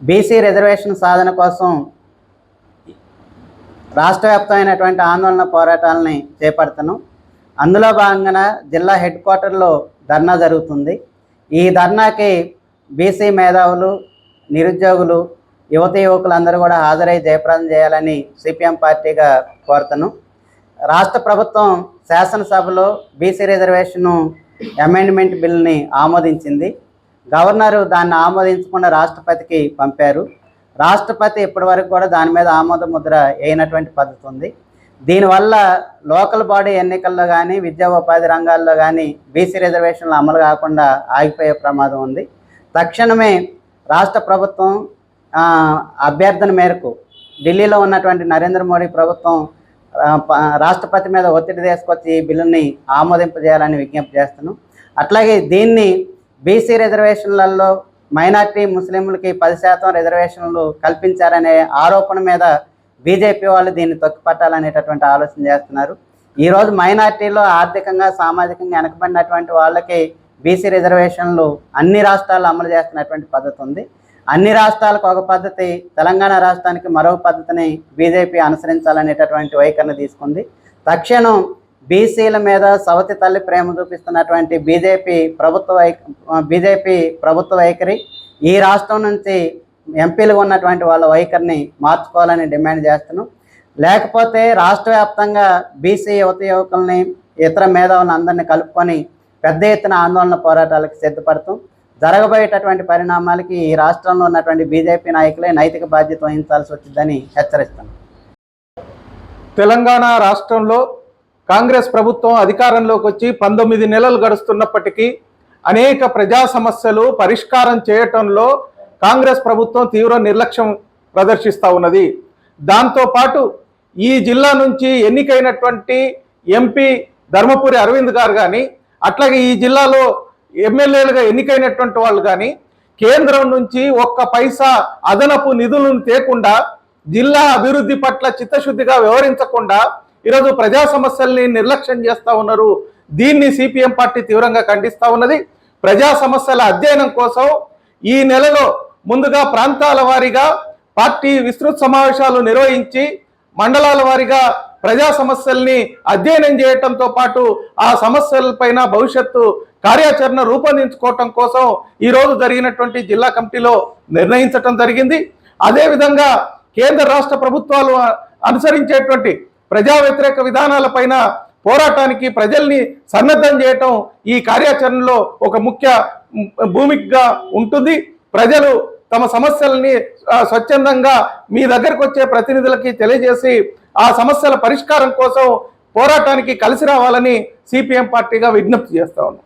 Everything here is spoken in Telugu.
బీసీ రిజర్వేషన్ సాధన కోసం రాష్ట్ర వ్యాప్తమైనటువంటి ఆందోళన పోరాటాలని చేపడుతున్నాం. అందులో భాగంగా జిల్లా హెడ్ క్వార్టర్లో ధర్నా జరుగుతుంది. ఈ ధర్నాకి బీసీ మేధావులు నిరుద్యోగులు యువత యువకులందరూ కూడా హాజరై జయప్రదం చేయాలని సిపిఎం పార్టీగా కోరుతాను రాష్ట్ర ప్రభుత్వం శాసనసభలో బీసీ రిజర్వేషన్ అమెండ్మెంట్ బిల్ని ఆమోదించింది. గవర్నరు దాన్ని ఆమోదించకుండా రాష్ట్రపతికి పంపారు. రాష్ట్రపతి ఇప్పటివరకు కూడా దాని మీద ఆమోద ముద్ర అయినటువంటి పద్ధతి ఉంది. దీనివల్ల లోకల్ బాడీ ఎన్నికల్లో కానీ విద్యా ఉపాధి రంగాల్లో కానీ బీసీ రిజర్వేషన్లు అమలు కాకుండా ఆగిపోయే ప్రమాదం ఉంది. తక్షణమే రాష్ట్ర ప్రభుత్వం అభ్యర్థన మేరకు ఢిల్లీలో ఉన్నటువంటి నరేంద్ర మోడీ ప్రభుత్వం ప- రాష్ట్రపతి మీద ఒత్తిడి తీసుకొచ్చి ఈ బిల్లుని ఆమోదింపజేయాలని విజ్ఞప్తి చేస్తున్నాం. అట్లాగే దీన్ని బీసీ రిజర్వేషన్లలో మైనార్టీ ముస్లింలకి పది శాతం రిజర్వేషన్లు కల్పించారనే ఆరోపణ మీద బీజేపీ వాళ్ళు దీన్ని తొక్కిపట్టాలనేటటువంటి ఆలోచన చేస్తున్నారు. ఈరోజు మైనార్టీలో ఆర్థికంగా సామాజికంగా వెనకబడినటువంటి వాళ్ళకి బీసీ రిజర్వేషన్లు అన్ని రాష్ట్రాల్లో అమలు చేస్తున్నటువంటి పద్ధతి ఉంది. అన్ని రాష్ట్రాలకు ఒక పద్ధతి తెలంగాణ రాష్ట్రానికి మరో పద్ధతిని బీజేపీ అనుసరించాలనేటటువంటి వైఖరిని తీసుకుంది. తక్షణం బీసీల మీద సవతి తల్లి ప్రేమ చూపిస్తున్నటువంటి బీజేపీ ప్రభుత్వ వై బీజేపీ ప్రభుత్వ వైఖరి ఈ రాష్ట్రం నుంచి ఎంపీలుగా ఉన్నటువంటి వాళ్ళ వైఖరిని మార్చుకోవాలని డిమాండ్ చేస్తున్నాం. లేకపోతే రాష్ట్ర వ్యాప్తంగా బీసీ యువత యువకుల్ని ఇతర మేధావులను అందరినీ కలుపుకొని పెద్ద ఎత్తున ఆందోళన పోరాటాలకు సిద్ధపడతాం. జరగబోయేటటువంటి పరిణామాలకి ఈ రాష్ట్రంలో ఉన్నటువంటి బీజేపీ నాయకులే నైతిక బాధ్యత వహించాల్సి వచ్చిందని హెచ్చరిస్తున్నాం. తెలంగాణ రాష్ట్రంలో కాంగ్రెస్ ప్రభుత్వం అధికారంలోకి వచ్చి పంతొమ్మిది నెలలు గడుస్తున్నప్పటికీ అనేక ప్రజా సమస్యలు పరిష్కారం చేయటంలో కాంగ్రెస్ ప్రభుత్వం తీవ్ర నిర్లక్ష్యం ప్రదర్శిస్తూ ఉన్నది. దాంతోపాటు ఈ జిల్లా నుంచి ఎన్నికైనటువంటి ఎంపీ ధర్మపురి అరవింద్ గారు కానీ అట్లాగే ఈ జిల్లాలో ఎమ్మెల్యేలుగా ఎన్నికైనటువంటి వాళ్ళు కానీ కేంద్రం నుంచి ఒక్క పైసా అదనపు నిధులను తేకుండా జిల్లా అభివృద్ధి పట్ల చిత్తశుద్ధిగా వ్యవహరించకుండా ఈరోజు ప్రజా సమస్యల్ని నిర్లక్ష్యం చేస్తూ ఉన్నారు. దీన్ని సిపిఎం పార్టీ తీవ్రంగా ఖండిస్తూ ఉన్నది. ప్రజా సమస్యల అధ్యయనం కోసం ఈ నెలలో ముందుగా ప్రాంతాల వారీగా పార్టీ విస్తృత సమావేశాలు నిర్వహించి మండలాల వారీగా ప్రజా సమస్యల్ని అధ్యయనం చేయటంతో పాటు ఆ సమస్యలపైన భవిష్యత్తు కార్యాచరణ రూపొందించుకోవటం కోసం ఈ రోజు జరిగినటువంటి జిల్లా కమిటీలో నిర్ణయించటం జరిగింది. అదేవిధంగా కేంద్ర రాష్ట్ర ప్రభుత్వాలు అనుసరించేటువంటి ప్రజా వ్యతిరేక విధానాలపైన పోరాటానికి ప్రజల్ని సన్నద్ధం చేయటం ఈ కార్యాచరణలో ఒక ముఖ్య భూమికగా ఉంటుంది. ప్రజలు తమ సమస్యల్ని స్వచ్ఛందంగా మీ దగ్గరకు వచ్చే ప్రతినిధులకి తెలియజేసి ఆ సమస్యల పరిష్కారం కోసం పోరాటానికి కలిసి రావాలని సిపిఎం పార్టీగా విజ్ఞప్తి చేస్తా ఉన్నాం.